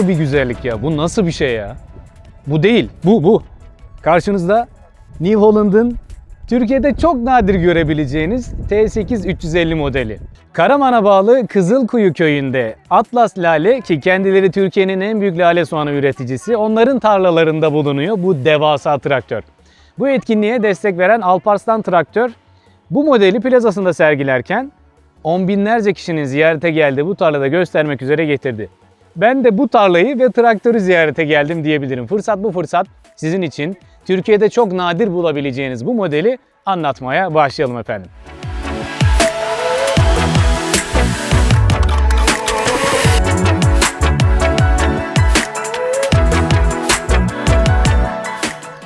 nasıl bir güzellik ya? Bu nasıl bir şey ya? Bu değil. Bu bu. Karşınızda New Holland'ın Türkiye'de çok nadir görebileceğiniz T8 350 modeli. Karaman'a bağlı Kızılkuyu köyünde Atlas Lale ki kendileri Türkiye'nin en büyük lale soğanı üreticisi onların tarlalarında bulunuyor bu devasa traktör. Bu etkinliğe destek veren Alparslan Traktör bu modeli plazasında sergilerken on binlerce kişinin ziyarete geldiği bu tarlada göstermek üzere getirdi. Ben de bu tarlayı ve traktörü ziyarete geldim diyebilirim. Fırsat bu fırsat sizin için Türkiye'de çok nadir bulabileceğiniz bu modeli anlatmaya başlayalım efendim.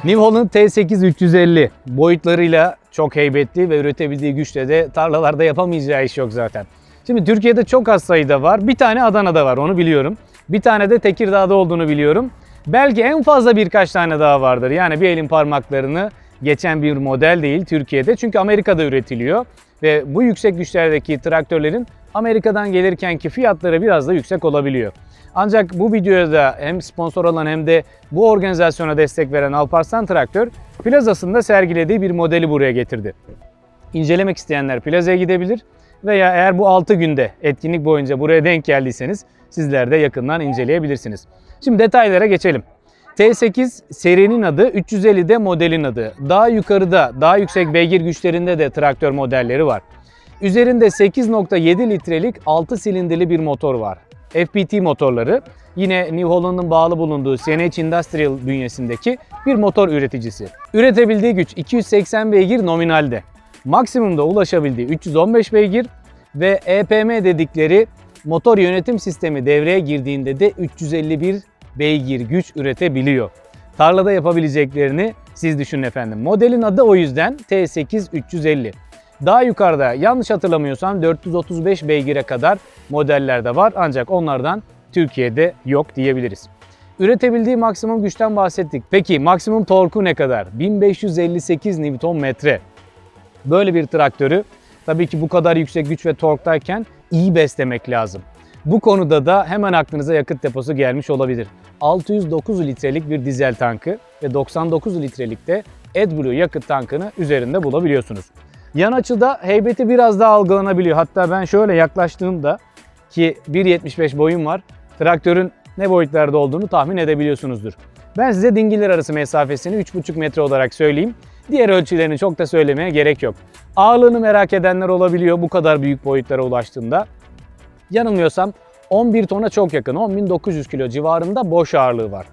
New Holland T8 350 boyutlarıyla çok heybetli ve üretebildiği güçle de tarlalarda yapamayacağı iş yok zaten. Şimdi Türkiye'de çok az sayıda var. Bir tane Adana'da var onu biliyorum. Bir tane de Tekirdağ'da olduğunu biliyorum. Belki en fazla birkaç tane daha vardır. Yani bir elin parmaklarını geçen bir model değil Türkiye'de. Çünkü Amerika'da üretiliyor. Ve bu yüksek güçlerdeki traktörlerin Amerika'dan gelirkenki fiyatları biraz da yüksek olabiliyor. Ancak bu videoya da hem sponsor olan hem de bu organizasyona destek veren Alparslan Traktör plazasında sergilediği bir modeli buraya getirdi. İncelemek isteyenler plazaya gidebilir veya eğer bu 6 günde etkinlik boyunca buraya denk geldiyseniz sizler de yakından inceleyebilirsiniz. Şimdi detaylara geçelim. T8 serinin adı, 350'de modelin adı. Daha yukarıda, daha yüksek beygir güçlerinde de traktör modelleri var. Üzerinde 8.7 litrelik 6 silindirli bir motor var. FPT motorları yine New Holland'ın bağlı bulunduğu CNH Industrial bünyesindeki bir motor üreticisi. Üretebildiği güç 280 beygir nominalde. Maksimumda ulaşabildiği 315 beygir ve EPM dedikleri motor yönetim sistemi devreye girdiğinde de 351 beygir güç üretebiliyor. Tarlada yapabileceklerini siz düşünün efendim. Modelin adı o yüzden T8 350. Daha yukarıda yanlış hatırlamıyorsam 435 beygire kadar modeller de var ancak onlardan Türkiye'de yok diyebiliriz. Üretebildiği maksimum güçten bahsettik. Peki maksimum torku ne kadar? 1558 Nm. Böyle bir traktörü tabii ki bu kadar yüksek güç ve torktayken iyi beslemek lazım. Bu konuda da hemen aklınıza yakıt deposu gelmiş olabilir. 609 litrelik bir dizel tankı ve 99 litrelik de AdBlue yakıt tankını üzerinde bulabiliyorsunuz. Yan açıda heybeti biraz daha algılanabiliyor. Hatta ben şöyle yaklaştığımda ki 1.75 boyum var. Traktörün ne boyutlarda olduğunu tahmin edebiliyorsunuzdur. Ben size dingiller arası mesafesini 3.5 metre olarak söyleyeyim. Diğer ölçülerini çok da söylemeye gerek yok. Ağırlığını merak edenler olabiliyor bu kadar büyük boyutlara ulaştığında. Yanılmıyorsam 11 tona çok yakın, 10.900 kilo civarında boş ağırlığı var.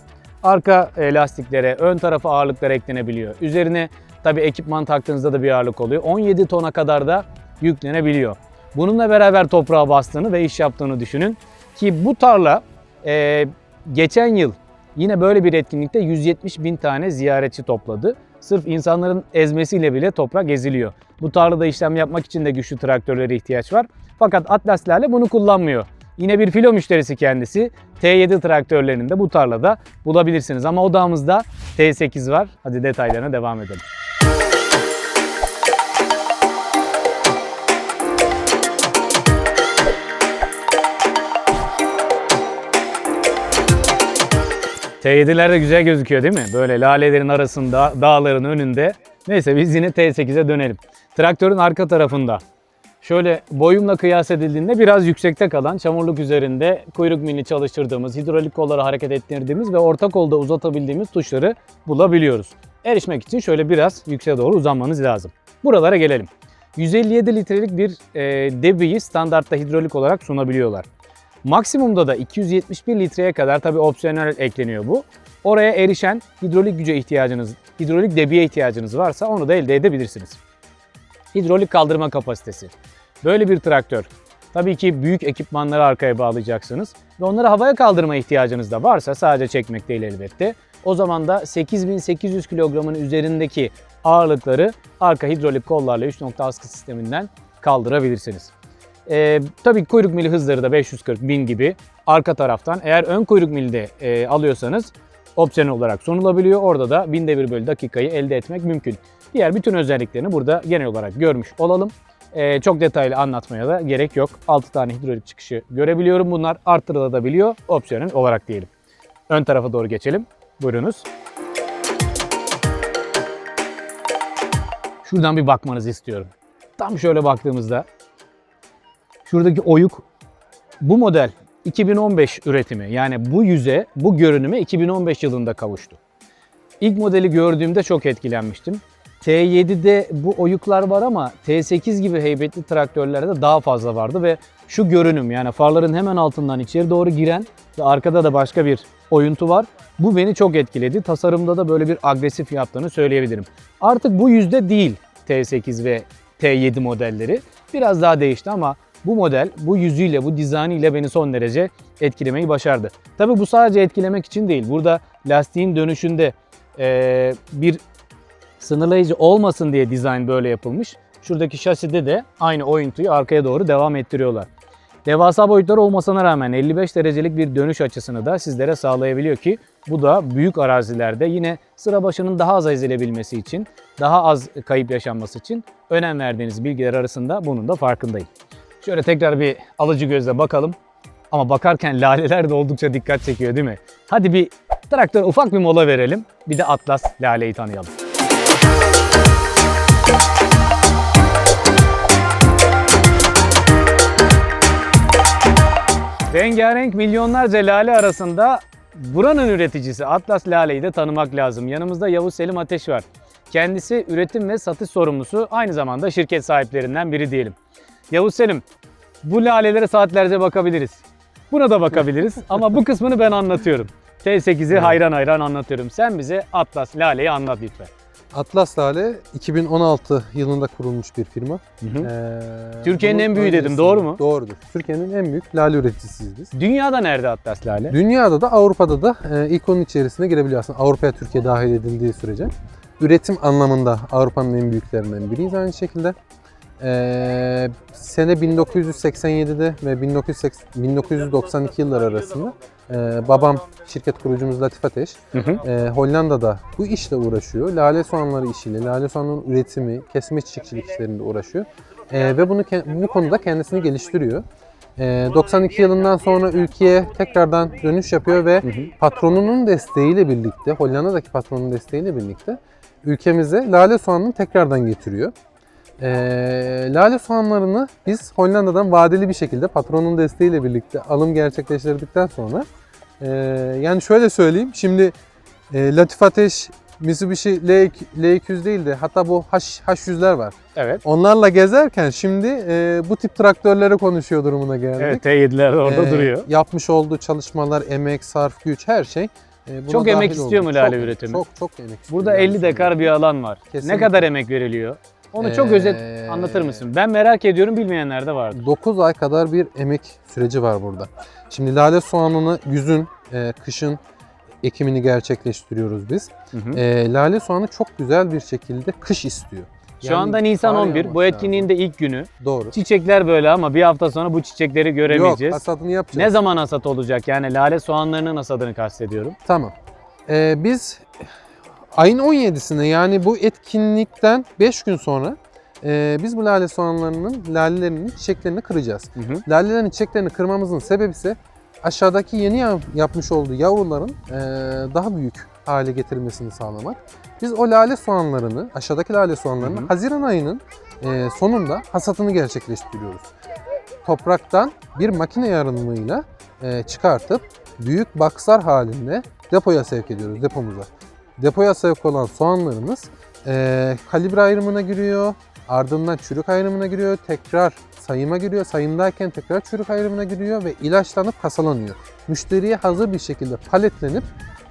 Arka e, lastiklere, ön tarafa ağırlıklar eklenebiliyor. Üzerine tabi ekipman taktığınızda da bir ağırlık oluyor. 17 tona kadar da yüklenebiliyor. Bununla beraber toprağa bastığını ve iş yaptığını düşünün. Ki bu tarla e, geçen yıl yine böyle bir etkinlikte 170 bin tane ziyaretçi topladı. Sırf insanların ezmesiyle bile toprak eziliyor. Bu tarlada işlem yapmak için de güçlü traktörlere ihtiyaç var. Fakat Atlas Lale bunu kullanmıyor. Yine bir filo müşterisi kendisi. T7 traktörlerini de bu tarlada bulabilirsiniz. Ama odamızda T8 var. Hadi detaylarına devam edelim. T7'ler de güzel gözüküyor değil mi? Böyle lalelerin arasında, dağların önünde. Neyse biz yine T8'e dönelim. Traktörün arka tarafında şöyle boyumla kıyas edildiğinde biraz yüksekte kalan çamurluk üzerinde kuyruk milini çalıştırdığımız, hidrolik kolları hareket ettirdiğimiz ve orta kolda uzatabildiğimiz tuşları bulabiliyoruz. Erişmek için şöyle biraz yükseğe doğru uzanmanız lazım. Buralara gelelim. 157 litrelik bir e, debiyi standartta hidrolik olarak sunabiliyorlar. Maksimumda da 271 litreye kadar tabi opsiyonel ekleniyor bu. Oraya erişen hidrolik güce ihtiyacınız, hidrolik debiye ihtiyacınız varsa onu da elde edebilirsiniz. Hidrolik kaldırma kapasitesi. Böyle bir traktör. Tabii ki büyük ekipmanları arkaya bağlayacaksınız ve onları havaya kaldırma ihtiyacınız da varsa sadece çekmek değil elbette. O zaman da 8800 kilogramın üzerindeki ağırlıkları arka hidrolik kollarla 3 nokta askı sisteminden kaldırabilirsiniz. Ee, tabii kuyruk mili hızları da 540 bin gibi arka taraftan. Eğer ön kuyruk mili de e, alıyorsanız opsiyonel olarak sunulabiliyor. Orada da binde bir bölü dakikayı elde etmek mümkün. Diğer bütün özelliklerini burada genel olarak görmüş olalım. Ee, çok detaylı anlatmaya da gerek yok. 6 tane hidrolik çıkışı görebiliyorum. Bunlar artırılabiliyor opsiyonel olarak diyelim. Ön tarafa doğru geçelim. Buyurunuz. Şuradan bir bakmanızı istiyorum. Tam şöyle baktığımızda şuradaki oyuk bu model 2015 üretimi. Yani bu yüze, bu görünüme 2015 yılında kavuştu. İlk modeli gördüğümde çok etkilenmiştim. T7'de bu oyuklar var ama T8 gibi heybetli traktörlerde daha fazla vardı ve şu görünüm yani farların hemen altından içeri doğru giren ve arkada da başka bir oyuntu var. Bu beni çok etkiledi. Tasarımda da böyle bir agresif yaptığını söyleyebilirim. Artık bu yüzde değil T8 ve T7 modelleri. Biraz daha değişti ama bu model bu yüzüyle, bu dizaynıyla beni son derece etkilemeyi başardı. Tabii bu sadece etkilemek için değil. Burada lastiğin dönüşünde eee, bir sınırlayıcı olmasın diye dizayn böyle yapılmış. Şuradaki şaside de aynı oyuntuyu arkaya doğru devam ettiriyorlar. Devasa boyutları olmasına rağmen 55 derecelik bir dönüş açısını da sizlere sağlayabiliyor ki bu da büyük arazilerde yine sıra başının daha az ezilebilmesi için, daha az kayıp yaşanması için önem verdiğiniz bilgiler arasında bunun da farkındayım. Şöyle tekrar bir alıcı gözle bakalım. Ama bakarken laleler de oldukça dikkat çekiyor değil mi? Hadi bir traktör ufak bir mola verelim. Bir de Atlas laleyi tanıyalım. Rengarenk milyonlarca lale arasında buranın üreticisi Atlas Lale'yi de tanımak lazım. Yanımızda Yavuz Selim Ateş var. Kendisi üretim ve satış sorumlusu, aynı zamanda şirket sahiplerinden biri diyelim. Yavuz Selim, bu lalelere saatlerce bakabiliriz. Buna da bakabiliriz ama bu kısmını ben anlatıyorum. T8'i hayran hayran anlatıyorum. Sen bize Atlas Lale'yi anlat lütfen. Atlas Lale 2016 yılında kurulmuş bir firma. Hı hı. Ee, Türkiye'nin bunun en büyüğü dedim, öncesinde- doğru mu? Doğrudur. Türkiye'nin en büyük lale üreticisiyiz biz. Dünyada nerede Atlas Lale? Dünyada da Avrupa'da da e, ilk onun içerisine girebiliyor aslında. Avrupa'ya Türkiye dahil edildiği sürece. Üretim anlamında Avrupa'nın en büyüklerinden biriyiz aynı şekilde. Ee, sene 1987'de ve 1980 1992 yıllar arasında e, babam şirket kurucumuz Latif Ateş Hı hı. e, Hollanda'da bu işle uğraşıyor. Lale soğanları işiyle, lale soğanların üretimi, kesme çiçekçilik işlerinde uğraşıyor. E, ve bunu bu konuda kendisini geliştiriyor. E, 92 yılından sonra ülkeye tekrardan dönüş yapıyor ve Hı hı. patronunun desteğiyle birlikte, Hollanda'daki patronun desteğiyle birlikte ülkemize lale soğanını tekrardan getiriyor. Ee, lale soğanlarını biz Hollanda'dan vadeli bir şekilde patronun desteğiyle birlikte alım gerçekleştirdikten sonra ee, yani şöyle söyleyeyim şimdi e, Latif Ateş Mitsubishi L, L200 değil de hatta bu H, H100'ler var. Evet. Onlarla gezerken şimdi e, bu tip traktörlere konuşuyor durumuna geldik. Evet T7'ler orada Ee, duruyor. Yapmış olduğu çalışmalar, emek, sarf, güç her şey. e, Çok emek istiyor oldu. mu lale Çok, üretimi? Çok çok emek istiyor. Burada lale 50 dekar bir alan var. Ne Kesinlikle. kadar emek veriliyor? Onu çok Ee, özet anlatır mısın? Ben merak ediyorum bilmeyenler de vardır. 9 ay kadar bir emek süreci var burada. Şimdi lale soğanını güzün, e, kışın ekimini gerçekleştiriyoruz biz. Hı hı. E, lale soğanı çok güzel bir şekilde kış istiyor. Şu Yani anda Nisan fare 11. Bu etkinliğin de ilk günü. Doğru. Çiçekler böyle ama bir hafta sonra bu çiçekleri Yok göremeyeceğiz. hasadını yapacağız. ne zaman hasat olacak? Yani lale soğanlarının hasadını kastediyorum. Tamam. E, biz ayın 17'sine yani bu etkinlikten 5 gün sonra e, biz bu lale soğanlarının lalelerinin çiçeklerini kıracağız. Hı hı. Lalelerin çiçeklerini kırmamızın sebebi ise aşağıdaki yeni ya- yapmış olduğu yavruların eee, daha büyük hale getirilmesini sağlamak. Biz o lale soğanlarını, aşağıdaki lale soğanlarını Hı hı. Haziran ayının eee, sonunda hasatını gerçekleştiriyoruz. Topraktan bir makine yardımıyla eee, çıkartıp büyük baksar halinde depoya sevk ediyoruz, depomuza. Depoya sevk olan soğanlarımız eee, kalibre ayrımına giriyor, ardından çürük ayrımına giriyor, tekrar sayıma giriyor. Sayımdayken tekrar çürük ayrımına giriyor ve ilaçlanıp kasalanıyor. Müşteriye hazır bir şekilde paletlenip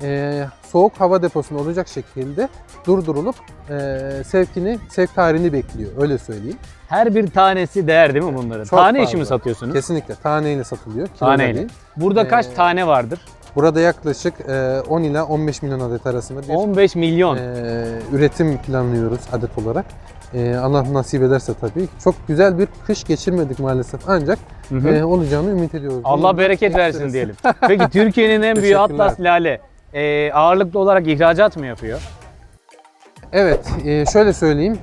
eee, soğuk hava deposunda olacak şekilde durdurulup eee, sevkini, sevk tarihini bekliyor. Öyle söyleyeyim. Her bir tanesi değer değil mi bunların? Çok tane işi mi fazla. satıyorsunuz? Kesinlikle taneyle satılıyor. Taneyle. değil. Burada kaç Ee, tane vardır? Burada yaklaşık eee, 10 ila 15 milyon adet arasında bir 15 milyon. eee, üretim planlıyoruz adet olarak. Eee, Allah nasip ederse tabii. Çok güzel bir kış geçirmedik maalesef ancak Hı hı. eee, olacağını ümit ediyoruz. Allah Bunun bereket versin gösterisi. diyelim. Peki Türkiye'nin en büyüğü. Atlas Lale e, ağırlıklı olarak ihracat mı yapıyor? Evet, e, şöyle söyleyeyim.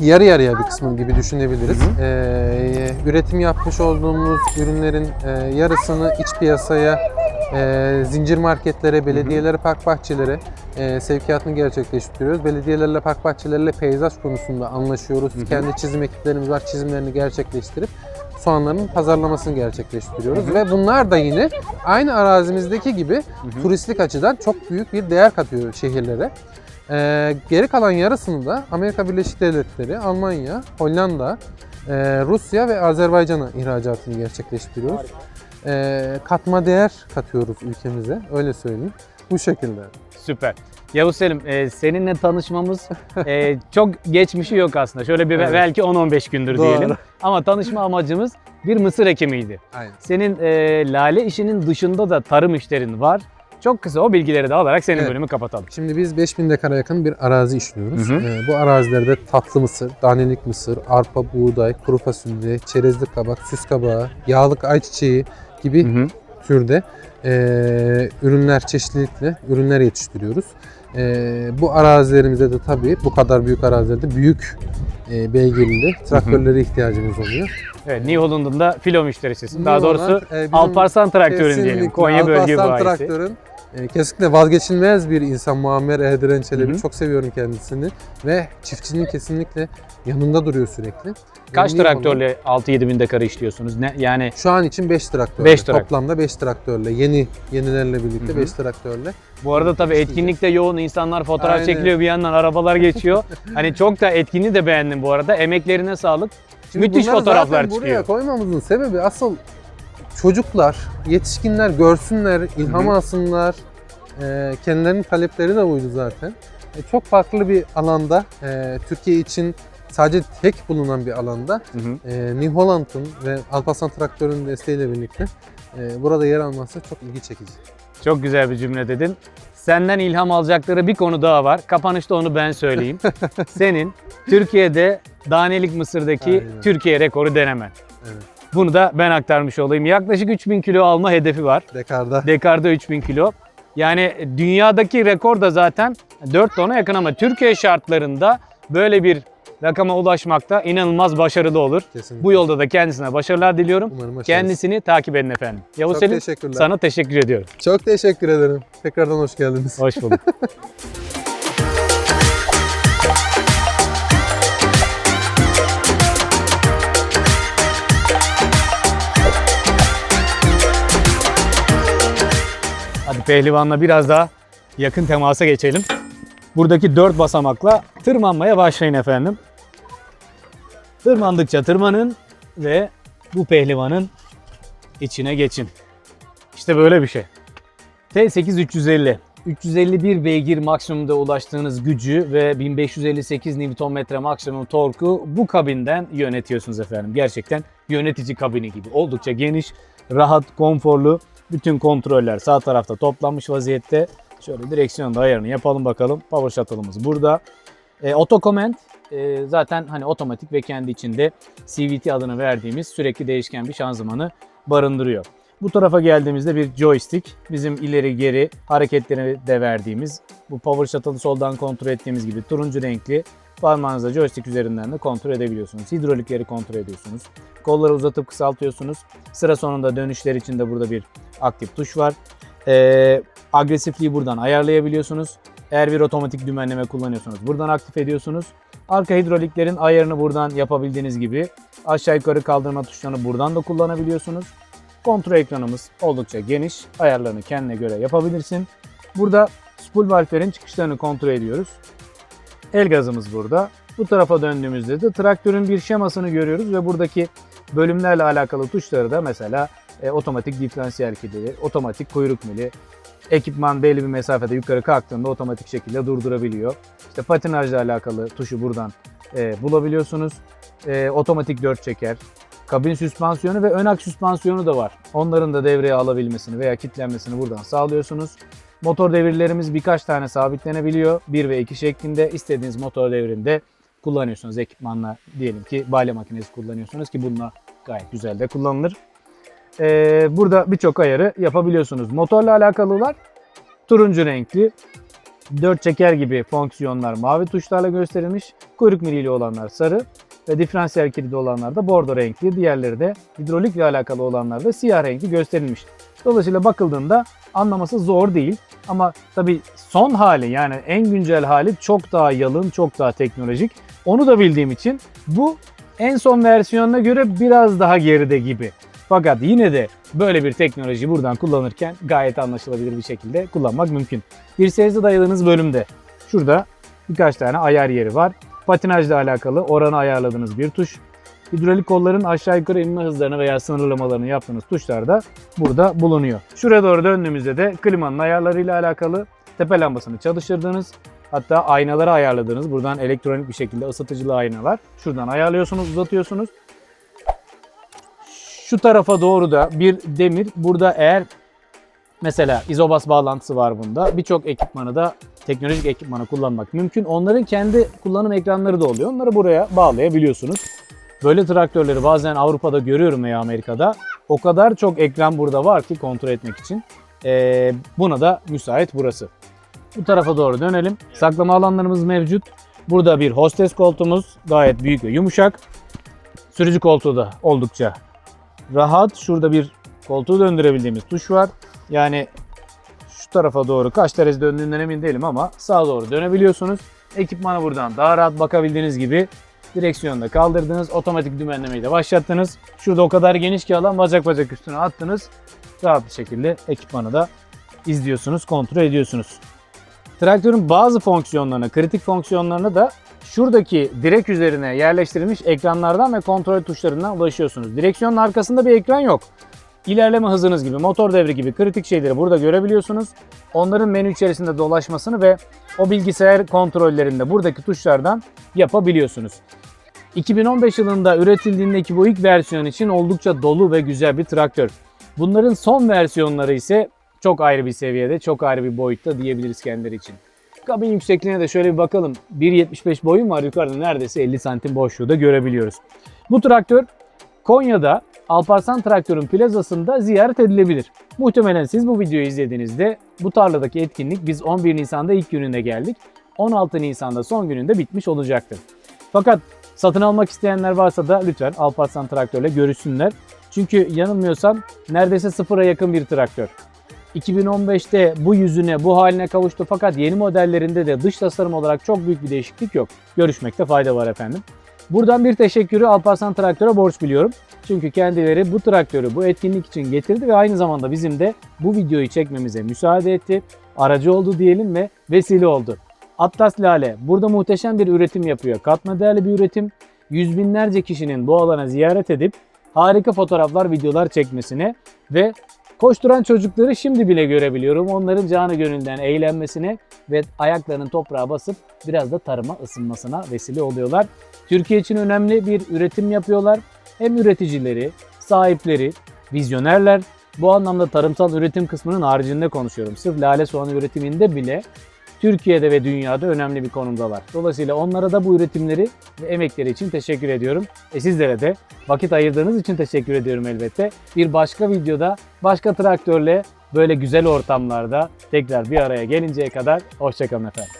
yarı yarıya bir kısmı gibi düşünebiliriz. Ee, üretim yapmış olduğumuz ürünlerin e, yarısını iç piyasaya, e, zincir marketlere, belediyelere, park bahçelere e, sevkiyatını gerçekleştiriyoruz. Belediyelerle, park bahçelerle peyzaj konusunda anlaşıyoruz. Kendi çizim ekiplerimiz var, çizimlerini gerçekleştirip soğanların pazarlamasını gerçekleştiriyoruz. Ve bunlar da yine aynı arazimizdeki gibi turistik açıdan çok büyük bir değer katıyor şehirlere. Ee, geri kalan yarısını da Amerika Birleşik Devletleri, Almanya, Hollanda, e, Rusya ve Azerbaycan'a ihracatını gerçekleştiriyoruz. Ee, katma değer katıyoruz ülkemize, öyle söyleyeyim. Bu şekilde. Süper. Yavuz Selim, e, seninle tanışmamız e, çok geçmişi yok aslında. Şöyle bir Evet. belki 10-15 gündür Doğru. diyelim. Ama tanışma amacımız bir mısır ekimiydi. Aynen. Senin e, lale işinin dışında da tarım işlerin var. Çok kısa o bilgileri de alarak senin Evet. bölümü kapatalım. Şimdi biz 5000 dekara yakın bir arazi işliyoruz. Hı hı. Ee, bu arazilerde tatlı mısır, danelik mısır, arpa, buğday, kuru fasulye, çerezli kabak, süs kabağı, yağlık ayçiçeği gibi Hı hı. türde e, ürünler çeşitlilikle ürünler yetiştiriyoruz. E, bu arazilerimizde de tabii bu kadar büyük arazilerde büyük e, beygirli traktörlere ihtiyacımız oluyor. Evet, New Holland'ın da filo müşterisisin. Daha doğrusu e, Alparslan Traktör'ün diyelim. Konya bölge Alparslan. Traktör'ün e, kesinlikle vazgeçilmez bir insan Muammer Erdiren Çelebi. Hı hı. Çok seviyorum kendisini ve çiftçinin kesinlikle yanında duruyor sürekli. Kaç Holland- traktörle 6-7 bin dekara işliyorsunuz? Ne, yani Şu an için 5 traktörle. Beş traktör. Toplamda 5 traktörle. Yeni yenilerle birlikte Hı hı. 5 traktörle. bu arada tabii etkinlikte yoğun insanlar fotoğraf Aynen. çekiliyor bir yandan arabalar geçiyor. hani çok da etkinliği de beğendim bu arada. Emeklerine sağlık. Şimdi Müthiş bunları fotoğraflar zaten çıkıyor. buraya koymamızın sebebi asıl çocuklar, yetişkinler görsünler, ilham Hı hı. alsınlar. Ee, kendilerinin talepleri de buydu zaten. E, çok farklı bir alanda, e, Türkiye için sadece tek bulunan bir alanda Hı hı. e, New Holland'ın ve Alparslan Traktör'ün desteğiyle birlikte e, burada yer alması çok ilgi çekici. Çok güzel bir cümle dedin. Senden ilham alacakları bir konu daha var. Kapanışta onu ben söyleyeyim. Senin Türkiye'de danelik mısırdaki Aynen. Türkiye rekoru denemen. Evet. Bunu da ben aktarmış olayım. Yaklaşık 3000 kilo alma hedefi var. Dekarda Dekarda 3000 kilo. Yani dünyadaki rekor da zaten 4 tona yakın ama Türkiye şartlarında böyle bir rakama ulaşmakta inanılmaz başarılı olur. kesinlikle. Bu yolda da kendisine başarılar diliyorum. Umarım başarırız. Kendisini takip edin efendim. Yavuz Çok Selim teşekkürler. sana teşekkür ediyorum. Çok teşekkür ederim. Tekrardan hoş geldiniz. Hoş bulduk. pehlivanla biraz daha yakın temasa geçelim. Buradaki dört basamakla tırmanmaya başlayın efendim. Tırmandıkça tırmanın ve bu pehlivanın içine geçin. İşte böyle bir şey. T8 350. 351 beygir maksimumda ulaştığınız gücü ve 1558 Nm maksimum torku bu kabinden yönetiyorsunuz efendim. Gerçekten yönetici kabini gibi. Oldukça geniş, rahat, konforlu. Bütün kontroller sağ tarafta toplanmış vaziyette. Şöyle direksiyonda ayarını yapalım bakalım. Power shuttle'ımız burada. E, Auto Command e, zaten hani otomatik ve kendi içinde CVT adını verdiğimiz sürekli değişken bir şanzımanı barındırıyor. Bu tarafa geldiğimizde bir joystick, bizim ileri geri hareketleri de verdiğimiz, bu power shuttle'ı soldan kontrol ettiğimiz gibi turuncu renkli parmağınızla joystick üzerinden de kontrol edebiliyorsunuz. Hidrolikleri kontrol ediyorsunuz. Kolları uzatıp kısaltıyorsunuz. Sıra sonunda dönüşler için de burada bir aktif tuş var. Ee, agresifliği buradan ayarlayabiliyorsunuz. Eğer bir otomatik dümenleme kullanıyorsanız buradan aktif ediyorsunuz. Arka hidroliklerin ayarını buradan yapabildiğiniz gibi aşağı yukarı kaldırma tuşlarını buradan da kullanabiliyorsunuz. Kontrol ekranımız oldukça geniş. Ayarlarını kendine göre yapabilirsin. Burada spool valflerin çıkışlarını kontrol ediyoruz. El gazımız burada. Bu tarafa döndüğümüzde de traktörün bir şemasını görüyoruz ve buradaki bölümlerle alakalı tuşları da mesela e, otomatik diferansiyel kilidi, otomatik kuyruk mili, ekipman belli bir mesafede yukarı kalktığında otomatik şekilde durdurabiliyor. İşte patinajla alakalı tuşu buradan e, bulabiliyorsunuz. E, otomatik dört çeker, kabin süspansiyonu ve ön ak süspansiyonu da var. Onların da devreye alabilmesini veya kilitlenmesini buradan sağlıyorsunuz. Motor devirlerimiz birkaç tane sabitlenebiliyor. 1 ve 2 şeklinde istediğiniz motor devrinde kullanıyorsunuz. Ekipmanla diyelim ki balya makinesi kullanıyorsunuz ki bununla gayet güzel de kullanılır. Ee, burada birçok ayarı yapabiliyorsunuz. Motorla alakalılar turuncu renkli. Dört çeker gibi fonksiyonlar mavi tuşlarla gösterilmiş. Kuyruk miliyle olanlar sarı ve diferansiyel kilidi olanlar da bordo renkli. Diğerleri de hidrolikle alakalı olanlar da siyah renkli gösterilmiş. Dolayısıyla bakıldığında anlaması zor değil. Ama tabii son hali yani en güncel hali çok daha yalın, çok daha teknolojik. Onu da bildiğim için bu en son versiyonuna göre biraz daha geride gibi. Fakat yine de böyle bir teknoloji buradan kullanırken gayet anlaşılabilir bir şekilde kullanmak mümkün. Dirseğinize dayadığınız bölümde şurada birkaç tane ayar yeri var. Patinajla alakalı oranı ayarladığınız bir tuş. Hidrolik kolların aşağı yukarı inme hızlarını veya sınırlamalarını yaptığınız tuşlar da burada bulunuyor. Şuraya doğru döndüğümüzde de klimanın ayarlarıyla alakalı tepe lambasını çalıştırdığınız hatta aynaları ayarladığınız buradan elektronik bir şekilde ısıtıcılı aynalar. Şuradan ayarlıyorsunuz, uzatıyorsunuz. Şu tarafa doğru da bir demir. Burada eğer mesela izobas bağlantısı var bunda. Birçok ekipmanı da teknolojik ekipmanı kullanmak mümkün. Onların kendi kullanım ekranları da oluyor. Onları buraya bağlayabiliyorsunuz. Böyle traktörleri bazen Avrupa'da görüyorum veya Amerika'da. O kadar çok ekran burada var ki kontrol etmek için. Ee, buna da müsait burası. Bu tarafa doğru dönelim. Saklama alanlarımız mevcut. Burada bir hostes koltuğumuz gayet büyük ve yumuşak. Sürücü koltuğu da oldukça rahat. Şurada bir koltuğu döndürebildiğimiz tuş var. Yani şu tarafa doğru kaç derece döndüğünden emin değilim ama sağa doğru dönebiliyorsunuz. Ekipmana buradan daha rahat bakabildiğiniz gibi direksiyonu da kaldırdınız. Otomatik dümenlemeyi de başlattınız. Şurada o kadar geniş ki alan bacak bacak üstüne attınız. Rahat bir şekilde ekipmanı da izliyorsunuz, kontrol ediyorsunuz. Traktörün bazı fonksiyonlarına, kritik fonksiyonlarına da şuradaki direk üzerine yerleştirilmiş ekranlardan ve kontrol tuşlarından ulaşıyorsunuz. Direksiyonun arkasında bir ekran yok. İlerleme hızınız gibi, motor devri gibi kritik şeyleri burada görebiliyorsunuz. Onların menü içerisinde dolaşmasını ve o bilgisayar kontrollerinde buradaki tuşlardan yapabiliyorsunuz. 2015 yılında üretildiğindeki bu ilk versiyon için oldukça dolu ve güzel bir traktör. Bunların son versiyonları ise çok ayrı bir seviyede, çok ayrı bir boyutta diyebiliriz kendileri için. Kabin yüksekliğine de şöyle bir bakalım. 1.75 boyum var yukarıda neredeyse 50 santim boşluğu da görebiliyoruz. Bu traktör Konya'da Alparslan Traktör'ün plazasında ziyaret edilebilir. Muhtemelen siz bu videoyu izlediğinizde bu tarladaki etkinlik biz 11 Nisan'da ilk gününe geldik. 16 Nisan'da son gününde bitmiş olacaktır. Fakat satın almak isteyenler varsa da lütfen Alparslan Traktör'le görüşsünler. Çünkü yanılmıyorsam neredeyse sıfıra yakın bir traktör. 2015'te bu yüzüne, bu haline kavuştu fakat yeni modellerinde de dış tasarım olarak çok büyük bir değişiklik yok. Görüşmekte fayda var efendim. Buradan bir teşekkürü Alparslan Traktör'e borç biliyorum. Çünkü kendileri bu traktörü bu etkinlik için getirdi ve aynı zamanda bizim de bu videoyu çekmemize müsaade etti. Aracı oldu diyelim ve vesile oldu. Atlas Lale burada muhteşem bir üretim yapıyor. Katma değerli bir üretim. Yüz binlerce kişinin bu alana ziyaret edip harika fotoğraflar, videolar çekmesine ve koşturan çocukları şimdi bile görebiliyorum. Onların canı gönülden eğlenmesine ve ayaklarının toprağa basıp biraz da tarıma ısınmasına vesile oluyorlar. Türkiye için önemli bir üretim yapıyorlar. Hem üreticileri, sahipleri, vizyonerler. Bu anlamda tarımsal üretim kısmının haricinde konuşuyorum. Sırf lale soğanı üretiminde bile Türkiye'de ve dünyada önemli bir konumdalar. Dolayısıyla onlara da bu üretimleri ve emekleri için teşekkür ediyorum. E sizlere de vakit ayırdığınız için teşekkür ediyorum elbette. Bir başka videoda başka traktörle böyle güzel ortamlarda tekrar bir araya gelinceye kadar hoşçakalın efendim.